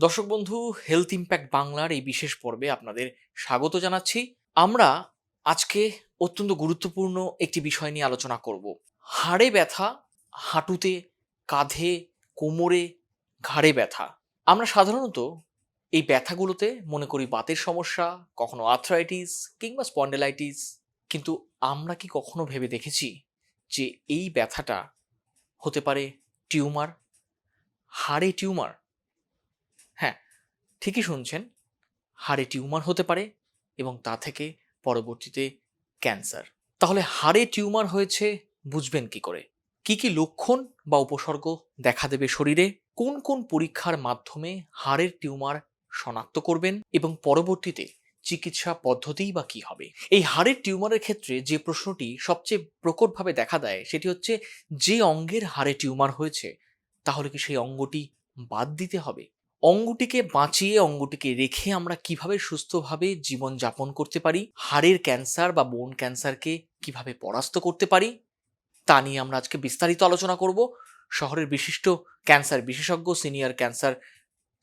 দর্শক বন্ধু health impact বাংলার এই বিশেষ পর্বে আপনাদের স্বাগত জানাচ্ছি। আমরা আজকে অত্যন্ত গুরুত্বপূর্ণ একটি বিষয় নিয়ে আলোচনা করব। হাড়ে ব্যথা, হাঁটুতে, কাঁধে, কোমরে, ঘাড়ে ব্যথা। আমরা সাধারণত এই ব্যথাগুলোতে মনে করি বাতের সমস্যা, কখনো আর্থ্রাইটিস কিংবা স্পন্ডেলাইটিস কিন্তু আমরা কি কখনো ভেবে দেখেছি যে এই ব্যথাটা হতে পারে টিউমার? হাড়ে টিউমার ঠিকই শুনছেন, হাড়ে টিউমার হতে পারে এবং তা থেকে পরবর্তীতে ক্যান্সার। তাহলে হাড়ে টিউমার হয়েছে বুঝবেন কি করে? কি কি লক্ষণ বা উপসর্গ দেখা দেবে শরীরে? কোন কোন পরীক্ষার মাধ্যমে হাড়ের টিউমার শনাক্ত করবেন এবং পরবর্তীতে চিকিৎসা পদ্ধতিই বা কি হবে? এই হাড়ের টিউমারের ক্ষেত্রে যে প্রশ্নটি সবচেয়ে প্রকটভাবে দেখা দেয় সেটি হচ্ছে, যে অঙ্গের হাড়ে টিউমার হয়েছে, তাহলে কি সেই অঙ্গটি বাদ দিতে হবে? অঙ্গটিকে বাঁচিয়ে, অঙ্গটিকে রেখে আমরা কীভাবে সুস্থভাবে জীবন যাপন করতে পারি, হাড়ের ক্যান্সার বা বোন ক্যান্সারকে কীভাবে পরাস্ত করতে পারি, তা নিয়ে আমরা আজকে বিস্তারিত আলোচনা করব। শহরের বিশিষ্ট ক্যান্সার বিশেষজ্ঞ, senior cancer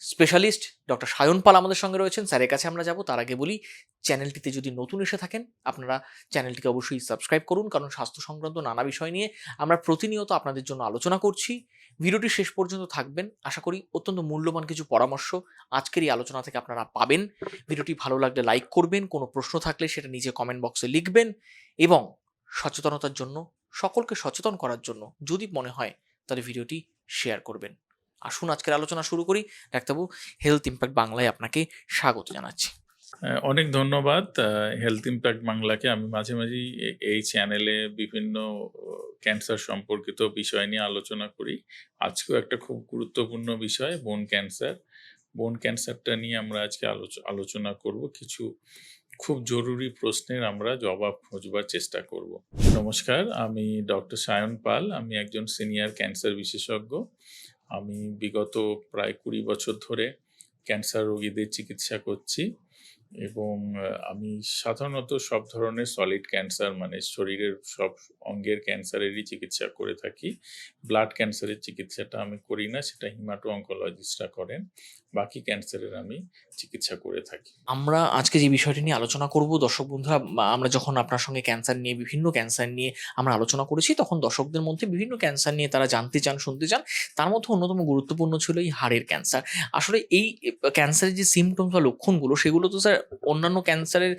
specialist doctor Sayan Pal আমাদের সঙ্গে রয়েছেন। স্যারের কাছে আমরা যাব। তার আগে বলি, চ্যানেলটিতে যদি নতুন এসে থাকেন, আপনারা চ্যানেলটিকে অবশ্যই সাবস্ক্রাইব করুন, কারণ স্বাস্থ্য সংক্রান্ত নানা বিষয় নিয়ে আমরা প্রতিনিয়ত আপনাদের জন্য আলোচনা করছি। ভিডিওটি শেষ পর্যন্ত থাকবেন। আশা করি অত্যন্ত মূল্যবান কিছু পরামর্শ আজকের এই আলোচনা থেকে আপনারা পাবেন। ভিডিওটি ভালো লাগলে লাইক করবেন, কোনো প্রশ্ন থাকলে সেটা নিজে কমেন্ট বক্সে লিখবেন এবং সচেতনতার জন্য, সকলকে সচেতন করার জন্য যদি মনে হয় তাহলে ভিডিওটি শেয়ার করবেন। আসুন, আজকের আলোচনা শুরু করি। ডাক্তারবাবু হেলথ ইম্প্যাক্ট বাংলায় আপনাকে স্বাগত জানাচ্ছি। অনেক ধন্যবাদ হেলথ ইম্প্যাক্ট বাংলাকে। আমি মাঝে মাঝেই এই চ্যানেলে বিভিন্ন ক্যান্সার সম্পর্কিত বিষয় নিয়ে আলোচনা করি। আজকেও একটা খুব গুরুত্বপূর্ণ বিষয় বোন ক্যান্সার বোন ক্যান্সারটা নিয়ে আমরা আজকে আলোচ- আলোচনা করব। কিছু খুব জরুরি প্রশ্নের আমরা জবাব খোঁজবার চেষ্টা করব। নমস্কার, আমি ডক্টর সায়ন পাল। আমি একজন সিনিয়র ক্যান্সার বিশেষজ্ঞ। আমি বিগত প্রায় কুড়ি বছর ধরে ক্যান্সার রোগীদের চিকিৎসা করছি এবং আমি সাধারণত সব ধরনের সলিড ক্যান্সার মানে শরীরের সব অঙ্গের ক্যান্সারেরই চিকিৎসা করে থাকি। ব্লাড ক্যান্সারের চিকিৎসাটা আমি করি না, সেটা হিমাটো অঙ্কোলজিস্টরা করেন। বাকি ক্যান্সারের আমি চিকিৎসা করে থাকি। আমরা আজকে যে বিষয়টি নিয়ে আলোচনা করব, দর্শক বন্ধুরা আমরা যখন আপনার সঙ্গে ক্যান্সার নিয়ে, বিভিন্ন ক্যান্সার নিয়ে আমরা আলোচনা করেছি, তখন দর্শকদের মধ্যে বিভিন্ন ক্যান্সার নিয়ে তারা জানতে চান, শুনতে চান, তার মধ্যে অন্যতম গুরুত্বপূর্ণ ছিল এই হাড়ের ক্যান্সার আসলে এই ক্যান্সারের যে সিমটম বা লক্ষণগুলো, সেগুলো তো স্যার অন্যান্য ক্যান্সারের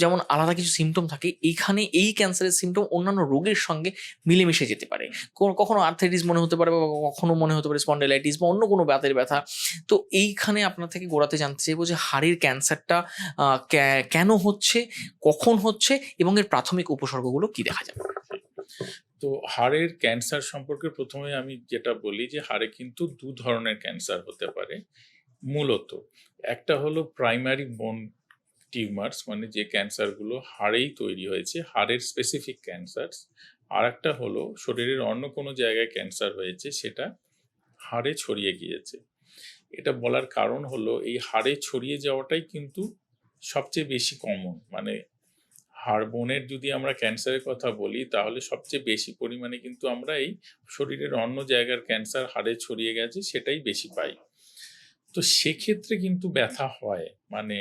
যেমন আলাদা কিছু সিমটম থাকে, এইখানে এই ক্যান্সারের সিমটম অন্যান্য রোগের সঙ্গে মিলেমিশে যেতে পারে। কখনো আর্থাইটিস মনে হতে পারে, বা কখনো মনে হতে পারে স্পন্ডেলাইটিস বা অন্য কোনো ব্যাতের ব্যথা। তো এইখানে আপনার থেকে গোড়াতে জানতে চাইব যে হাড়ের ক্যান্সারটা কেন হচ্ছে, কখন হচ্ছে এবং এর প্রাথমিক উপসর্গগুলো কি দেখা যাবে? তো হাড়ের ক্যান্সার সম্পর্কে প্রথমে আমি যেটা বলি যে হাড়ে কিন্তু দু ধরনের ক্যান্সার হতে পারে। মূলত একটা হলো প্রাইমারি বোন টিউমার্স মানে যে ক্যান্সারগুলো হাড়েই তৈরি হয়েছে, হাড়ের স্পেসিফিক ক্যান্সার আর একটা হলো শরীরের অন্য কোনো জায়গায় ক্যান্সার হয়েছে, সেটা হাড়ে ছড়িয়ে গিয়েছে। এটা বলার কারণ হলো, এই হাড়ে ছড়িয়ে যাওয়াটাই কিন্তু সবচেয়ে বেশি কমন মানে হাড় বোনের যদি আমরা ক্যান্সারের কথা বলি, তাহলে সবচেয়ে বেশি পরিমাণে কিন্তু আমরা এই শরীরের অন্য জায়গার ক্যান্সার হাড়ে ছড়িয়ে গেছে, সেটাই বেশি পাই। তো সেক্ষেত্রে কিন্তু ব্যথা হয়। মানে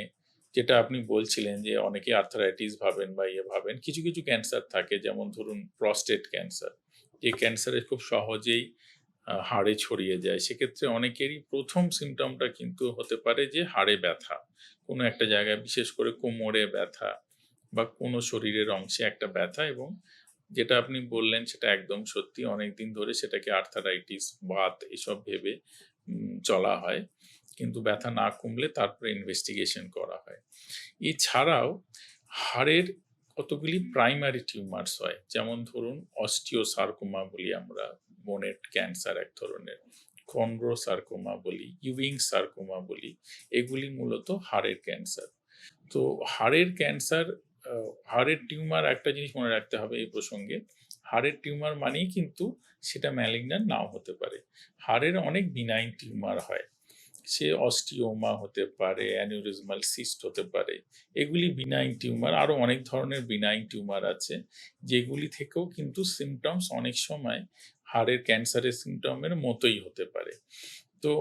যেটা আপনি বলছিলেন যে, অনেকে আর্থারাইটিস ভাবেন বা ইয়ে ভাবেন, কিছু কিছু ক্যান্সার থাকে, যেমন ধরুন প্রস্টেট ক্যান্সার যে ক্যান্সারে খুব সহজেই হাড়ে ছড়িয়ে যায়। সেক্ষেত্রে অনেকেরই প্রথম সিমটমটা কিন্তু হতে পারে যে হাড়ে ব্যথা। কোনো একটা জায়গায় বিশেষ করে কোমরে ব্যথা বা কোনো শরীরের অংশে একটা ব্যথা এবং যেটা আপনি বললেন সেটা একদম সত্যি অনেক দিন ধরে সেটাকে আর্থারাইটিস বাত এসব ভেবে চলা হয়। কিন্তু ব্যথা না কমলে তারপরে ইনভেস্টিগেশন করা হয়। এছাড়াও হাড়ের কতগুলি প্রাইমারি টিউমার্স হয়? যেমন ধরুন অস্টিওসার্কোমা বলি আমরা বোনের ক্যান্সার এক ধরনের কন্ড্রোসার্কোমা বলি ইউইং সার্কোমা বলি এগুলি মূলত হাড়ের ক্যান্সার তো হাড়ের ক্যান্সার হাড়ের টিউমার একটা জিনিস মনে রাখতে হবে এই প্রসঙ্গে, হাড়ের টিউমার মানেই কিন্তু সেটা ম্যালিগন্যান্ট নাও হতে পারে। হাড়ের অনেক বিনাইন টিউমার হয়। সে অস্টিওমা হতে পারে অ্যানিউরিজমাল সিস্ট হতে পারে, এগুলি বিনাইন টিউমার আরও অনেক ধরনের বিনাইন টিউমার আছে, যেগুলি থেকেও কিন্তু সিমটমস অনেক সময় হাড়ের ক্যান্সারের সিমটমের মতোই হতে পারে। তো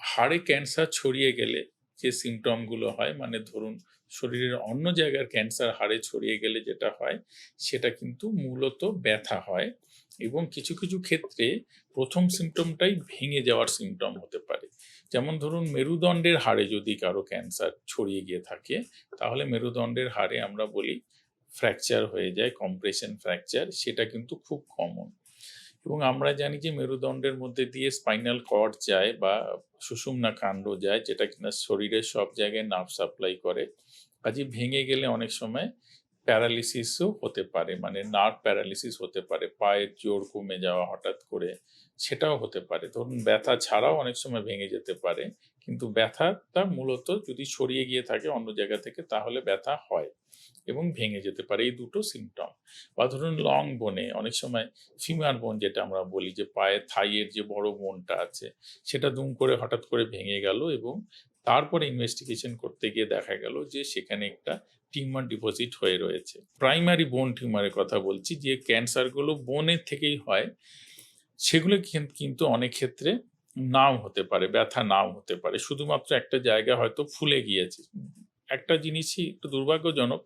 হাড়ে ক্যান্সার ছড়িয়ে গেলে যে সিমটমগুলো হয় মানে ধরুন শরীরের অন্য জায়গার ক্যান্সার হাড়ে ছড়িয়ে গেলে যেটা হয়, সেটা কিন্তু মূলত ব্যথা হয় এবং কিছু কিছু ক্ষেত্রে প্রথম সিমটমটাই ভেঙে যাওয়ার সিমটম হতে পারে। যেমন ধরুন মেরুদণ্ডের হাড়ে যদি কারও ক্যান্সার ছড়িয়ে গিয়ে থাকে, তাহলে মেরুদণ্ডের হাড়ে আমরা বলি ফ্র্যাকচার হয়ে যায় কম্প্রেশন ফ্র্যাকচার সেটা কিন্তু খুব কমন এবং আমরা জানি যে মেরুদণ্ডের মধ্যে দিয়ে স্পাইনাল কর্ড যায় বা সুষুম্না কাণ্ড যায়, যেটা কিনা শরীরের সব জায়গায় নার্ভ সাপ্লাই করে। কাজে ভেঙে গেলে অনেক সময় প্যারালিসিসও হতে পারে মানে নার্ভ প্যারালিসিস হতে পারে, পায়ের জোর কমে যাওয়া হঠাৎ করে, সেটাও হতে পারে। ধরুন ব্যথা ছাড়াও অনেক সময় ভেঙে যেতে পারে, কিন্তু ব্যথাটা মূলত যদি ছড়িয়ে গিয়ে থাকে অন্য জায়গা থেকে, তাহলে ব্যথা হয় এবং ভেঙে যেতে পারে। এই দুটো সিমটম বা ধরুন লং বোনে অনেক সময় ফিমার বোন যেটা আমরা বলি, যে পায়ের থাইয়ের যে বড় বোনটা আছে, সেটা দুম করে হঠাৎ করে ভেঙে গেল এবং তারপরে ইনভেস্টিগেশন করতে গিয়ে দেখা গেল যে সেখানে একটা টিউমার ডিপোজিট হয়ে রয়েছে। প্রাইমারি বোন টিউমারের কথা বলছি, যে ক্যান্সারগুলো বোনের থেকেই হয়, সেগুলো কিন্তু অনেক ক্ষেত্রে নাও হতে পারে, ব্যথা নাও হতে পারে। শুধুমাত্র একটা জায়গা হয়তো ফুলে গিয়েছে। একটা জিনিসই একটু দুর্ভাগ্যজনক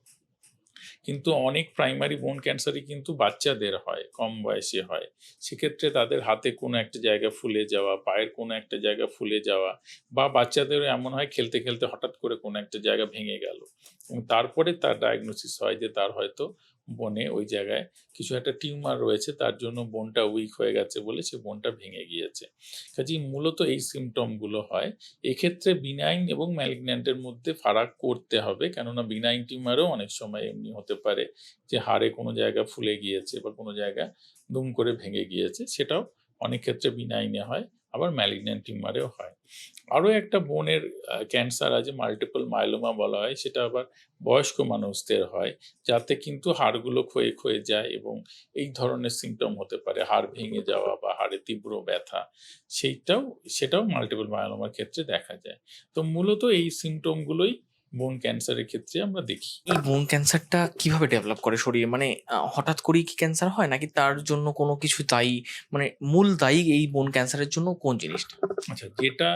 কিন্তু অনেক প্রাইমারি বোন ক্যান্সারই কিন্তু বাচ্চাদের হয়, কম বয়সে হয়। সেক্ষেত্রে তাদের হাতে কোনো একটা জায়গা ফুলে যাওয়া, পায়ের কোনো একটা জায়গা ফুলে যাওয়া বা বাচ্চাদের এমন হয় খেলতে খেলতে হঠাৎ করে কোনো একটা জায়গা ভেঙে গেল। এবং তারপরে তার ডায়াগনোসিস হয় যে তার হয়তো বনে, ওই জায়গায় কিছু একটা টিউমার রয়েছে, তার জন্য বোনটা উইক হয়ে গেছে বলে সে বোনটা ভেঙে গিয়েছে। কাজেই মূলত এই সিমটমগুলো হয়। এক্ষেত্রে বিনাইন এবং ম্যালিগন্যান্টের মধ্যে ফারাক করতে হবে, কেননা বিনাইন টিউমারও অনেক সময় এমনি হতে পারে যে হাড়ে কোনো জায়গা ফুলে গিয়েছে বা কোনো জায়গা দুম করে ভেঙে গিয়েছে, সেটাও অনেক ক্ষেত্রে বিনাইনে হয়। আবার ম্যালিগন্যান্ট টিউমারেও হয়। আরও একটা বোনের ক্যান্সার আছে মাল্টিপল মাইলোমা বলা হয়, সেটা আবার বয়স্ক মানুষদের হয়, যাতে কিন্তু হাড়গুলো ক্ষয়ে ক্ষয়ে যায় এবং এই ধরনের সিমটম হতে পারে, হাড় ভেঙে যাওয়া বা হাড়ে তীব্র ব্যথা, সেইটাও, সেটাও মাল্টিপল মায়োলোমার ক্ষেত্রে দেখা যায়। তো মূলত এই সিমটমগুলোই বোন ক্যান্সারের ক্ষেত্রে আমরা দেখি। এই বোন ক্যান্সারটা কীভাবে ডেভেলপ করে শরীরে? মানে হঠাৎ করেই কি ক্যান্সার হয়? নাকি তার জন্য কোনো কিছু দায়ী? মানে মূল দায়ী এই বোন ক্যান্সারের জন্য কোন জিনিসটা? আচ্ছা যেটা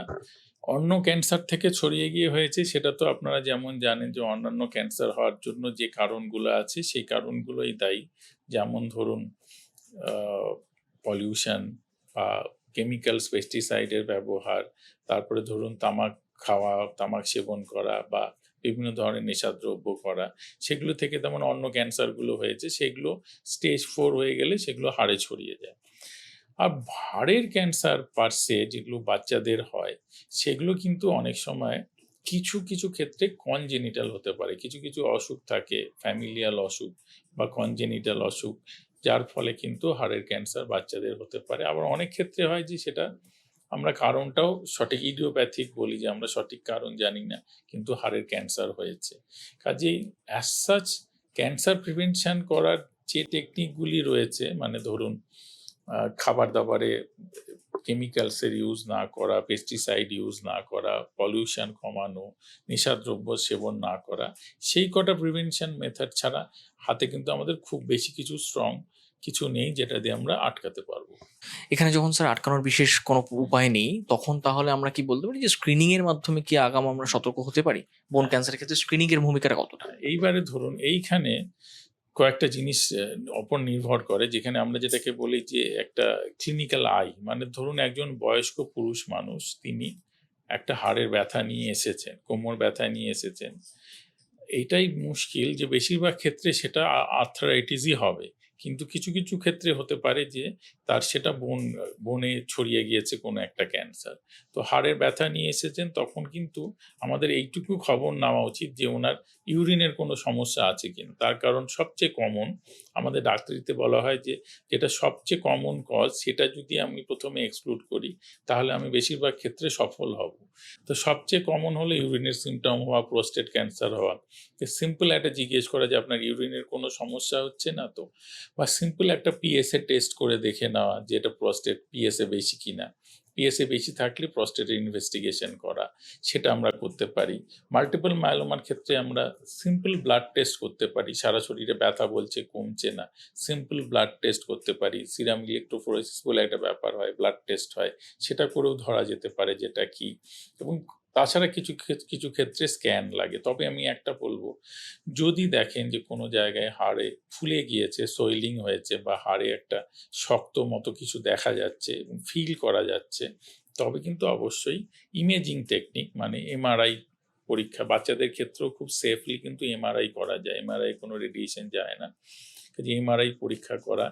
অন্য ক্যান্সার থেকে ছড়িয়ে গিয়ে হয়েছে সেটা তো আপনারা যেমন জানেন যে অন্যান্য ক্যান্সার হওয়ার জন্য যে কারণগুলো আছে সেই কারণগুলোই দায়ী। যেমন ধরুন পলিউশন বা কেমিক্যালস পেস্টিসাইডের ব্যবহার তারপরে ধরুন তামাক খাওয়া তামাক সেবন করা বা বিভিন্ন ধরনের নেশাদ্রব্য করা, সেগুলো থেকে তেমন অন্য ক্যান্সারগুলো হয়েছে, সেগুলো স্টেজ ফোর হয়ে গেলে সেগুলো হাড়ে ছড়িয়ে যায়। আর হাড়ের ক্যান্সার পার্সে যেগুলো বাচ্চাদের হয়, সেগুলো কিন্তু অনেক সময় কিছু কিছু ক্ষেত্রে কনজেনিটাল হতে পারে। কিছু কিছু অসুখ থাকে ফ্যামিলিয়াল অসুখ বা কনজেনিটাল অসুখ, যার ফলে কিন্তু হাড়ের ক্যান্সার বাচ্চাদের হতে পারে। আবার অনেক ক্ষেত্রে হয় যে সেটা আমরা কারণটাও সঠিক ইডিওপ্যাথিক বলি যে আমরা সঠিক কারণ জানি না, কিন্তু হাড়ের ক্যান্সার হয়েছে। কাজেই অ্যাজ সাচ ক্যান্সার প্রিভেনশন করার যে টেকনিকগুলি রয়েছে মানে ধরুন খাবার দাবারে কেমিক্যালসের ইউজ না করা পেস্টিসাইড ইউজ না করা পলিউশন কমানো, নেশাদ্রব্য সেবন না করা, সেই কটা প্রিভেনশন মেথড ছাড়া হাতে কিন্তু আমাদের খুব বেশি কিছু স্ট্রং কিছু নেই যেটা দিয়ে আমরা আটকাতে পারব। এখানে যখন স্যার আটকানোর বিশেষ কোনো উপায় নেই তখন তাহলে আমরা কি বলতে পারি যে স্ক্রিনিং এর মাধ্যমে কি আগাম আমরা সতর্ক হতে পারি? বোন ক্যান্সারের ক্ষেত্রে স্ক্রিনিং এর ভূমিকাটা কতটা? এইবারে ধরুন এইখানে কয়েকটা জিনিস অপর নির্ভর করে যেখানে আমরা যেটাকে বলি যে একটা ক্লিনিক্যাল আই মানে ধরুন একজন বয়স্ক পুরুষ মানুষ তিনি একটা হাড়ের ব্যথা নিয়ে এসেছেন কোমর ব্যথা নিয়ে এসেছেন। এইটাই মুশকিল যে বেশিরভাগ ক্ষেত্রে সেটা আর্থারাইটিসই হবে। কিন্তু কিছু কিছু ক্ষেত্রে হতে পারে যে তার সেটা বোন বনে ছড়িয়ে গিয়েছে কোনো একটা ক্যান্সার তো হাড়ের ব্যথা নিয়ে এসেছেন, তখন কিন্তু আমাদের এইটুকু খবর নেওয়া উচিত যে ওনার ইউরিনের কোনো সমস্যা আছে কিনা? তার কারণ সবচেয়ে কমন আমাদের ডাক্তারিতে বলা হয় যে, যেটা সবচেয়ে কমন কজ সেটা যদি আমি প্রথমে এক্সক্লুড করি, তাহলে আমি বেশিরভাগ ক্ষেত্রে সফল হব। তো সবচেয়ে কমন হলো ইউরিনের সিমটম হওয়া প্রোস্টেট ক্যান্সার হওয়া। সিম্পল একটা জিজ্ঞেস করা যে, আপনার ইউরিনের কোনো সমস্যা হচ্ছে না তো? বা সিম্পল একটা পিএসএ টেস্ট করে দেখে নেওয়া যে, এটা প্রোস্টেট পিএসএ বেশি কিনা। পিএসএ বেশি থাকলে প্রস্টেটের ইনভেস্টিগেশন করা, সেটা আমরা করতে পারি। মাল্টিপল মায়োলোমার ক্ষেত্রে আমরা সিম্পল ব্লাড টেস্ট করতে পারি। সারা শরীরে ব্যথা বলছে, কমছে না। সিম্পল ব্লাড টেস্ট করতে পারি। সিরাম ইলেকট্রোফোরেসিস বলে একটা ব্যাপার হয় ব্লাড টেস্ট হয়। সেটা করেও ধরা যেতে পারে যেটা কি। এবং তাছাড়া কিছু কিছু ক্ষেত্রে স্ক্যান লাগে। তবে আমি একটা বলব, যদি দেখেন যে কোনো জায়গায় হাড়ে ফুলে গিয়েছে সোয়েলিং হয়েছে বা হাড়ে একটা শক্ত মতো কিছু দেখা যাচ্ছে এবং ফিল করা যাচ্ছে, তবে কিন্তু অবশ্যই ইমেজিং টেকনিক মানে এমআরআই পরীক্ষা, বাচ্চাদের ক্ষেত্রেও খুব সেফলি কিন্তু এমআরআই করা যায়। এমআরআই কোনো রেডিয়েশন যায় না। কাজে এমআরআই পরীক্ষা করা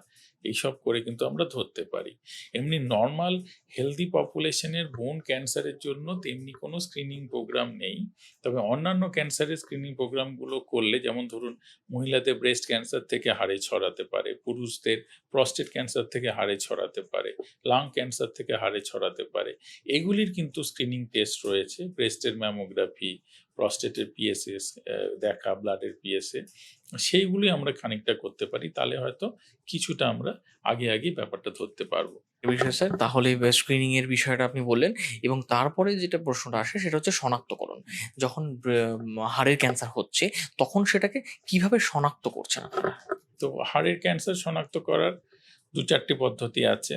এইসব করে কিন্তু আমরা ধরতে পারি। এমনি নর্মাল হেলদি পপুলেশনের বোন ক্যান্সারের জন্য তেমনি কোনো স্ক্রিনিং প্রোগ্রাম নেই। তবে অন্যান্য ক্যান্সারের স্ক্রিনিং প্রোগ্রামগুলো করলে, যেমন ধরুন মহিলাদের ব্রেস্ট ক্যান্সার থেকে হাড়ে ছড়াতে পারে, পুরুষদের প্রস্টেট ক্যান্সার থেকে হাড়ে ছড়াতে পারে লাং ক্যান্সার থেকে হাড়ে ছড়াতে পারে। এগুলির কিন্তু স্ক্রিনিং টেস্ট রয়েছে ব্রেস্টের ম্যামোগ্রাফি প্রস্টেটের পিএসএস দেখা ব্লাডের পিএসএ সেইগুলি আমরা খানিকটা করতে পারি তাহলে হয়তো কিছুটা আমরা আগে আগে ব্যাপারটা ধরতে পারব। বিষয়ে স্যার তাহলে স্ক্রিনিং এর বিষয়টা আপনি বললেন এবং তারপরে যেটা প্রশ্নটা আসে সেটা হচ্ছে শনাক্তকরণ। যখন হাড়ের ক্যান্সার হচ্ছে তখন সেটাকে কীভাবে শনাক্ত করছেন আপনারা? তো হাড়ের ক্যান্সার শনাক্ত করার দু চারটি পদ্ধতি আছে।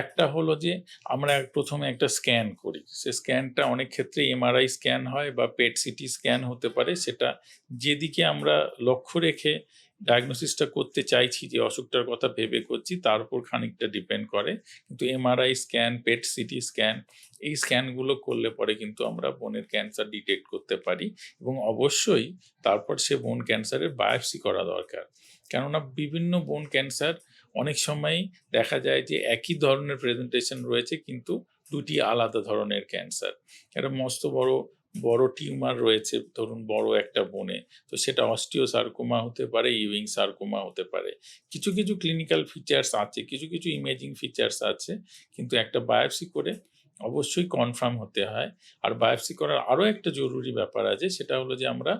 একটা হলো যে, আমরা প্রথমে একটা স্ক্যান করি। সে স্ক্যানটা অনেক ক্ষেত্রে এমআরআই স্ক্যান হয় বা পেট সিটি স্ক্যান হতে পারে। সেটা যেদিকে আমরা লক্ষ্য রেখে ডায়াগনোসিসটা করতে চাইছি যে, অসুখটার কথা ভেবে করছি, তার উপর খানিকটা ডিপেন্ড করে। কিন্তু MRI scan PET CT scan, এই স্ক্যানগুলো করলে পরে কিন্তু আমরা বোনের ক্যান্সার ডিটেক্ট করতে পারি এবং অবশ্যই তারপর সে বোন ক্যান্সারের বায়োপসি করা দরকার। কেননা বিভিন্ন বোন ক্যান্সার অনেক সময় দেখা যায় যে একই ধরনের প্রেজেন্টেশন রয়েছে, কিন্তু দুটি আলাদা ধরনের ক্যান্সার একটা মস্ত বড় বড় টিউমার রয়েছে, ধরুন বড় একটা বনে তো সেটা অস্টিও সার্কোমা হতে পারে ইউইং সার্কোমা হতে পারে। কিছু কিছু ক্লিনিক্যাল ফিচার্স আছে, কিছু কিছু ইমেজিং ফিচার্স আছে, কিন্তু একটা বায়োপসি করে অবশ্যই কনফার্ম হতে হয়। আর বায়োপসি করার আরও একটা জরুরি ব্যাপার আছে, সেটা হলো যে আমরা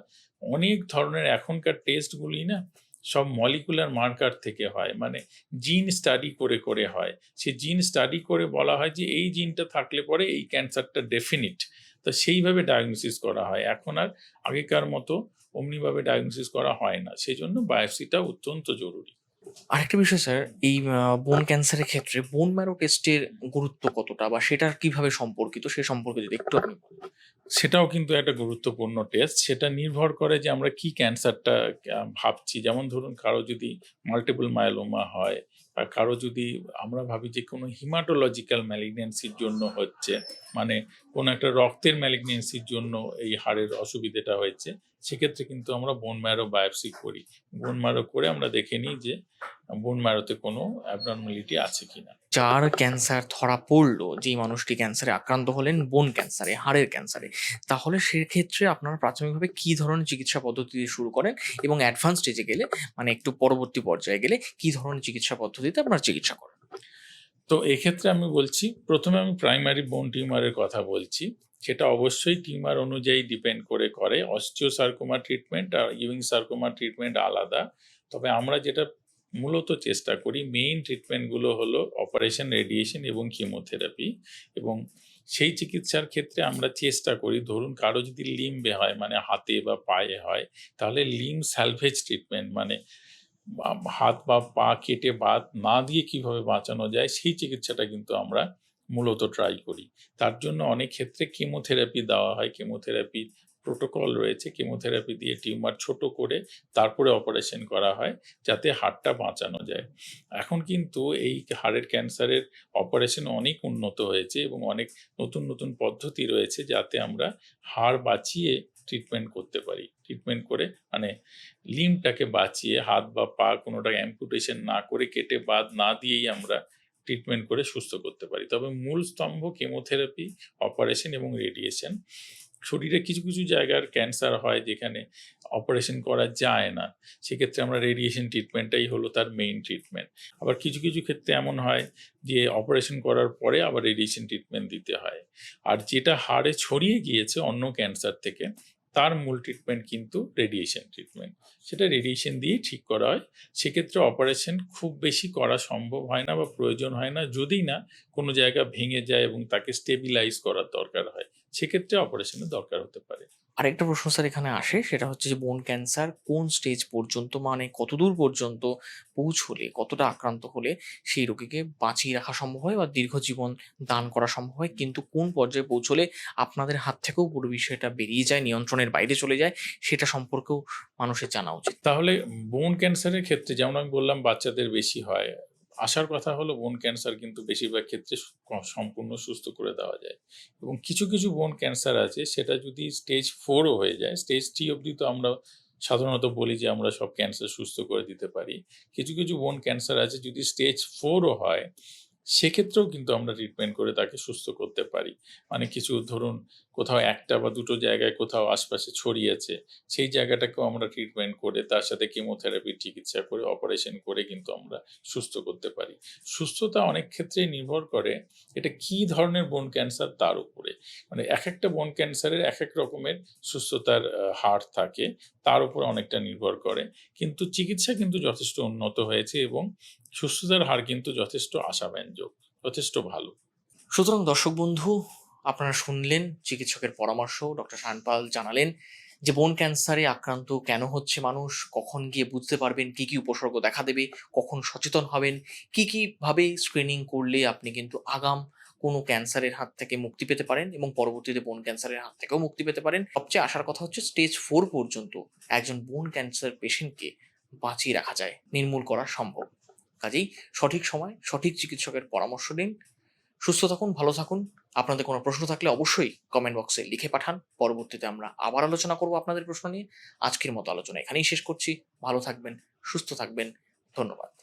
অনেক ধরনের এখনকার টেস্টগুলি না সব মলিকুলার মার্কার থেকে হয় মানে জিন স্টাডি করে করে হয়। সে জিন স্টাডি করে বলা হয় যে এই জিনটা থাকলে পরে এই ক্যান্সারটা ডেফিনিট তো সেইভাবে ডায়াগনোসিস করা হয়। এখন আর আগেকার মতো অমনিভাবে ডায়াগনোসিস করা হয় না। সেই জন্য বায়োপসিটা অত্যন্ত জরুরি। আরেকটা বিষয় স্যার এই বোন ক্যান্সারের ক্ষেত্রে বোন ম্যারো টেস্টের গুরুত্ব কতটা বা সেটার কীভাবে সম্পর্কিত সে সম্পর্কে যদি একটু আপনি। সেটাও কিন্তু একটা গুরুত্বপূর্ণ টেস্ট সেটা নির্ভর করে যে আমরা কি ক্যান্সারটা ভাবছি। যেমন ধরুন, কারও যদি মাল্টিপল মায়োলোমা হয় বা কারও যদি আমরা ভাবি যে কোনো হিমাটোলজিক্যাল ম্যালিগনেন্সির জন্য হচ্ছে মানে কোনো একটা রক্তের ম্যালিগনেন্সির জন্য এই হাড়ের অসুবিধাটা হয়েছে সেক্ষেত্রে কিন্তু আমরা বোন ম্যারো বায়োপসি করি। বোন ম্যারো করে আমরা দেখে নিই যে বোন ম্যারোতে কোনো অ্যাবনর্মালিটি আছে কিনা। যার ক্যান্সার ধরা পড়ল যেই মানুষটি ক্যান্সারে আক্রান্ত হলেন বোন ক্যান্সারে হাড়ের ক্যান্সারে তাহলে সেক্ষেত্রে আপনারা প্রাথমিকভাবে কি ধরনের চিকিৎসা পদ্ধতি দিয়ে শুরু করেন এবং অ্যাডভান্স স্টেজে গেলে মানে একটু পরবর্তী পর্যায়ে গেলে কি ধরনের চিকিৎসা পদ্ধতিতে আপনারা চিকিৎসা করেন? তো এক্ষেত্রে আমি বলছি প্রথমে আমি প্রাইমারি বোন টিউমারের কথা বলছি। সেটা অবশ্যই টিউমার অনুযায়ী ডিপেন্ড করে করে। অস্টিওসার্কোমা ট্রিটমেন্ট আর ইউইং সার্কোমা ট্রিটমেন্ট আলাদা। তবে আমরা যেটা মূলত চেষ্টা করি, মেইন ট্রিটমেন্টগুলো হলো অপারেশন, রেডিয়েশন এবং কিমোথেরাপি। এবং সেই চিকিৎসার ক্ষেত্রে আমরা চেষ্টা করি, ধরুন কারও যদি লিম্বে হয় মানে হাতে বা পায়ে হয়, তাহলে লিম স্যালভেজ ট্রিটমেন্ট মানে হাত বা পা কেটে বাদ না দিয়ে কীভাবে বাঁচানো যায়, সেই চিকিৎসাটা কিন্তু আমরা মূলত ট্রাই করি। তার জন্য অনেক ক্ষেত্রে কেমোথেরাপি দেওয়া হয়। কেমোথেরাপি প্রোটোকল রয়েছে। কেমোথেরাপি দিয়ে টিউমার ছোট করে তারপরে অপারেশন করা হয় যাতে হাড়টা বাঁচানো যায়। এখন কিন্তু এই হাড়ের ক্যান্সারের অপারেশন অনেক উন্নত হয়েছে এবং অনেক নতুন নতুন পদ্ধতি রয়েছে যাতে আমরা হাড় বাঁচিয়ে ট্রিটমেন্ট করতে পারি। ট্রিটমেন্ট করে মানে লিমটাকে বাঁচিয়ে হাত বা পা কোনোটা অ্যাম্পুটেশন না করে কেটে বাদ না দিয়েই আমরা ট্রিটমেন্ট করে সুস্থ করতে পারি। তবে মূল স্তম্ভ কেমোথেরাপি অপারেশন এবং রেডিয়েশন শরীরে কিছু কিছু জায়গার ক্যান্সার হয় যেখানে অপারেশন করা যায় না। সেক্ষেত্রে আমরা রেডিয়েশন ট্রিটমেন্টটাই হলো তার মেইন ট্রিটমেন্ট আবার কিছু কিছু ক্ষেত্রে এমন হয় যে অপারেশন করার পরে আবার রেডিয়েশন ট্রিটমেন্ট দিতে হয়। আর যেটা হাড়ে ছড়িয়ে গিয়েছে অন্য ক্যান্সার থেকে তার মূল ট্রিটমেন্ট কিন্তু রেডিয়েশন ট্রিটমেন্ট সেটা রেডিয়েশন দিয়ে ঠিক করা হয়। সেক্ষেত্রে অপারেশন খুব বেশি করা সম্ভব হয় না বা প্রয়োজন হয় না। যদি না, কোনো জায়গা ভেঙে যায় এবং তাকে স্টেবিলাইজ করার দরকার হয়, সেক্ষেত্রে অপারেশনের দরকার হতে পারে। আরেকটা প্রশ্ন স্যার এখানে আসে, সেটা হচ্ছে যে বোন ক্যান্সার কোন স্টেজ পর্যন্ত মানে কতদূর পর্যন্ত পৌঁছলে, কতটা আক্রান্ত হলে সেই রোগীকে বাঁচিয়ে রাখা সম্ভব হয় বা দীর্ঘ জীবন দান করা সম্ভব হয়? কিন্তু কোন পর্যায়ে পৌঁছলে আপনাদের হাত থেকেও পুরো বিষয়টা বেরিয়ে যায়, নিয়ন্ত্রণের বাইরে চলে যায়, সেটা সম্পর্কেও মানুষের জানা উচিত। তাহলে বোন ক্যান্সারের ক্ষেত্রে যেমন আমি বললাম, বাচ্চাদের বেশি হয় আসার কথা হলো বোন ক্যান্সার কিন্তু বেশিরভাগ ক্ষেত্রে সম্পূর্ণ সুস্থ করে দেওয়া যায়। এবং কিছু কিছু বোন ক্যান্সার আছে, সেটা যদি স্টেজ ফোরও হয়ে যায় স্টেজ থ্রি অবধি তো আমরা সাধারণত বলি যে আমরা সব ক্যান্সার সুস্থ করে দিতে পারি। কিছু কিছু বোন ক্যান্সার আছে যদি স্টেজ ফোরও হয়, সেক্ষেত্রেও কিন্তু আমরা ট্রিটমেন্ট করে তাকে সুস্থ করতে পারি। মানে কিছু ধরুন কোথাও একটা বা দুটো জায়গায় কোথাও আশপাশে ছড়িয়েছে, সেই জায়গাটাকেও আমরা ট্রিটমেন্ট করে, তার সাথে কেমোথেরাপির চিকিৎসা করে অপারেশন করে কিন্তু আমরা সুস্থ করতে পারি। সুস্থতা অনেক ক্ষেত্রেই নির্ভর করে এটা কি ধরনের বোন ক্যান্সার তার উপরে। মানে এক একটা বোন ক্যান্সারের এক এক রকমের সুস্থতার হার থাকে, তার উপর অনেকটা নির্ভর করে। কিন্তু চিকিৎসা কিন্তু যথেষ্ট উন্নত হয়েছে এবং সুস্থতার হার কিন্তু যথেষ্ট আশাব্যঞ্জক, যথেষ্ট ভালো। সুতরাং দর্শক বন্ধু আপনারা শুনলেন, চিকিৎসকের পরামর্শ, ডক্টর শানপাল জানালেন যে বোন ক্যান্সারে আক্রান্ত কেন হচ্ছে মানুষ, কখন গিয়ে বুঝতে পারবেন, কি কি উপসর্গ দেখা দেবে, কখন সচেতন হবেন, কি কি ভাবে স্ক্রিনিং করলে আপনি কিন্তু আগাম কোনো ক্যান্সারের হাত থেকে মুক্তি পেতে পারেন এবং পরবর্তীতে বোন ক্যান্সারের হাত থেকেও মুক্তি পেতে পারেন। সবচেয়ে আসার কথা হচ্ছে স্টেজ ফোর পর্যন্ত একজন বোন ক্যান্সার পেশেন্টকে বাঁচিয়ে রাখা যায়, নির্মূল করা সম্ভব। কাজেই সঠিক সময় সঠিক চিকিৎসকের পরামর্শ নিন। সুস্থ থাকুন, ভালো থাকুন। আপনাদের কোনো প্রশ্ন থাকলে অবশ্যই কমেন্ট বক্সে লিখে পাঠান। পরবর্তীতে আমরা আবার আলোচনা করব আপনাদের প্রশ্ন নিয়ে। আজকের মতো আলোচনা এখানেই শেষ করছি। ভালো থাকবেন, সুস্থ থাকবেন। ধন্যবাদ।